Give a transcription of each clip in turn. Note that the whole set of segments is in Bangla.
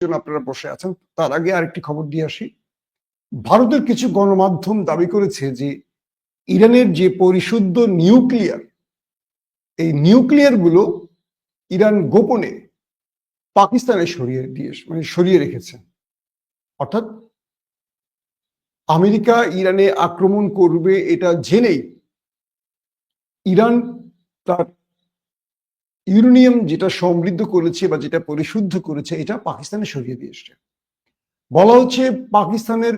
জন্য আপনারা বসে আছেন, তার আগে আরেকটি খবর দিয়ে আসি। ভারতের কিছু গণমাধ্যম দাবি করেছে যে, ইরানের যে পরিশুদ্ধ নিউক্লিয়ার, এই নিউক্লিয়ারগুলো ইরান গোপনে পাকিস্তানে সরিয়ে দিয়ে মানে সরিয়ে রেখেছে। অর্থাৎ আমেরিকা ইরানে আক্রমণ করবে এটা জেনেই ইরান তার ইউরেনিয়াম যেটা সমৃদ্ধ করেছে বা যেটা পরিশুদ্ধ করেছে, এটা পাকিস্তানে সরিয়ে দিয়ে দিয়েছে বলা হচ্ছে পাকিস্তানের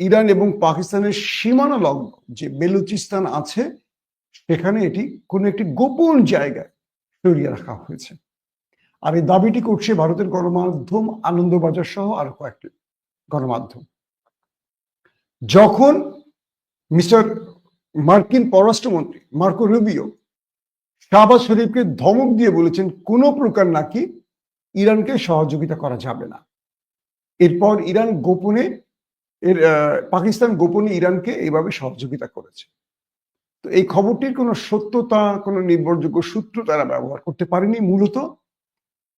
ইরান এবং পাকিস্তানের সীমানা লগ্ন যে বেলুচিস্তান আছে, সেখানে এটি কোনো একটি গোপন জায়গায় সরিয়ে রাখা হয়েছে। আর এই দাবিটি করছে ভারতের গণমাধ্যম, আনন্দবাজার সহ আরও কয়েকটি গণমাধ্যম। যখন মিস্টার মার্কিন পররাষ্ট্রমন্ত্রী মার্কো রুবিও শাহবাজ শরীফকে ধমক দিয়ে বলেছেন, কোনো প্রকার নাকি ইরানকে সহযোগিতা করা যাবে না। এরপর ইরান গোপনে, এর পাকিস্তান গোপনে ইরানকে এইভাবে সহযোগিতা করেছে। তো এই খবরটির কোনো সত্যতা, কোনো নির্ভরযোগ্য সূত্র তারা ব্যবহার করতে পারেনি। মূলত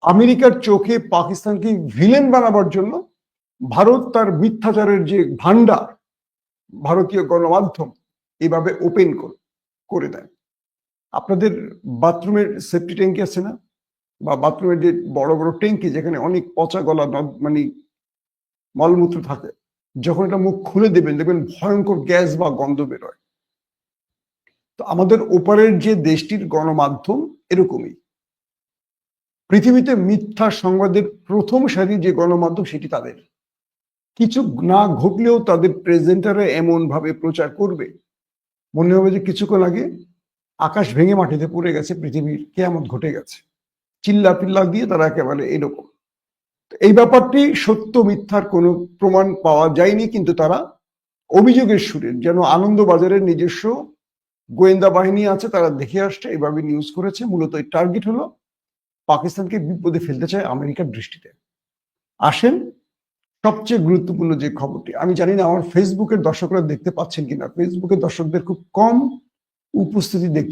আমেরিকার চোখে পাকিস্তানকে ভিলেন বানাবার জন্য ভারত তার মিথ্যাচারের যে ভান্ডার ভারতীয় গণমাধ্যম এভাবে ওপেন করে দেয়। আপনাদের বাথরুমের সেফটি ট্যাঙ্কি আছে না? বা বাথরুমের যে বড় বড় ট্যাঙ্কি যেখানে অনেক পচা গলা মানে মলমূত্র থাকে, যখন এটা মুখ খুলে দেবেন, দেখবেন ভয়ঙ্কর গ্যাস বা গন্ধ বেরোয়। তো আমাদের ওপারের যে দেশটির গণমাধ্যম, এরকমই। পৃথিবীতে মিথ্যা সংবাদের প্রথম সারি যে গণমাধ্যম, সেটি তাদের। কিছু না ঘটলেও তাদের প্রেজেন্টারে এমন ভাবে প্রচার করবে। মনে হবে যে কিছুক্ষণ আগে আকাশ ভেঙে মাটিতে পড়ে গেছে, পৃথিবীর কেয়ামত ঘটে গেছে। চিল্লা পিল্লা দিয়ে তারা একেবারে এরকম। এই ব্যাপারটি সত্য মিথ্যার কোনো প্রমাণ পাওয়া যায়নি, কিন্তু তারা অভিযোগের সুরে, যেন আনন্দবাজারের নিজস্ব গোয়েন্দা বাহিনী আছে, তারা দেখে আসছে, এভাবে নিউজ করেছে। মূলত এই টার্গেট হলো, পাকিস্তানকে বিপদে ফেলতে চায় আমেরিকার দৃষ্টিতে। আসেন, সবচেয়ে গুরুত্বপূর্ণ যে খবরটি, আমি জানি না আমার ফেসবুকের দর্শকরা দেখতে পাচ্ছেন কিনা। ফেসবুকের দর্শকদের খুব কম উপস্থিতি দেখতে